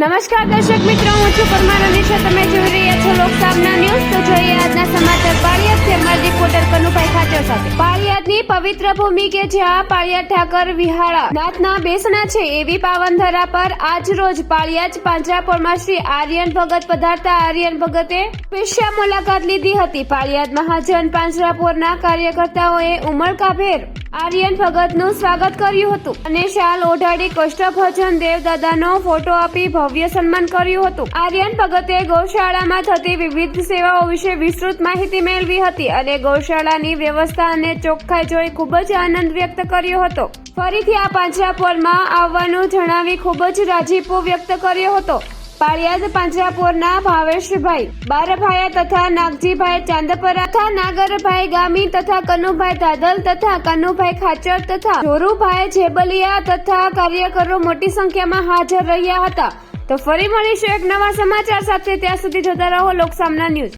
નમસ્કાર દર્શક મિત્રો, હું છું પરમાર અનિશા. તમે જોઈ રહ્યા છો લોકસામના ન્યૂઝ. તો જોઈએ આજના સમાચાર પાળિયાદ અમારા રિપોર્ટર કનુભાઈ ખાચર સાથે. પાળિયાદની પવિત્ર ભૂમિ કે જ્યાં પાળિયાદ ઠાકર વિહાળા નાથના બેસણા છે એવી પાવનધરા પર આજ રોજ પાળિયાદ પાંજરાપોળમાં શ્રી આર્યન ભગત પધારતા. આર્યન ભગતે સ્પેશિયલ મુલાકાત લીધી હતી. પાળિયાદ મહાજન પાંજરાપોળના કાર્યકર્તાઓએ ઉમળકાભેર આર્યન ભગતનું સ્વાગત કર્યું હતું. અને શાલ ઓઢાડી કષ્ટભજન દેવદાદાનો ફોટો આપી ભવ્ય સન્માન કર્યું હતું. આર્યન ભગતે ગૌશાળામાં થતી વિવિધ સેવાઓ વિશે વિસ્તૃત માહિતી મેળવી હતી અને ગૌશાળાની વ્યવસ્થા અને ચોખ્ખાઈ જોઈ ખૂબ જ આનંદ વ્યક્ત કર્યો હતો. ફરીથી આ પાંજરાપોળમાં આવવાનું જણાવી ખૂબ જ રાજીપો વ્યક્ત કર્યો હતો. પાળિયાદ પાંજરાપોરના ભાવેશભાઈ, બારભાયા તથા નાગજીભાઈ ચાંદપરા તથા નાગરભાઈ ગામી તથા કનુભાઈ દાદલ તથા કનુભાઈ ખાચર તથા જોરુભાઈ જેબલિયા તથા કાર્યકરો મોટી સંખ્યામાં હાજર રહ્યા હતા. તો ફરી મળીશું એક નવા સમાચાર સાથે. ત્યાં સુધી જોતા રહો લોકસામના ન્યૂઝ.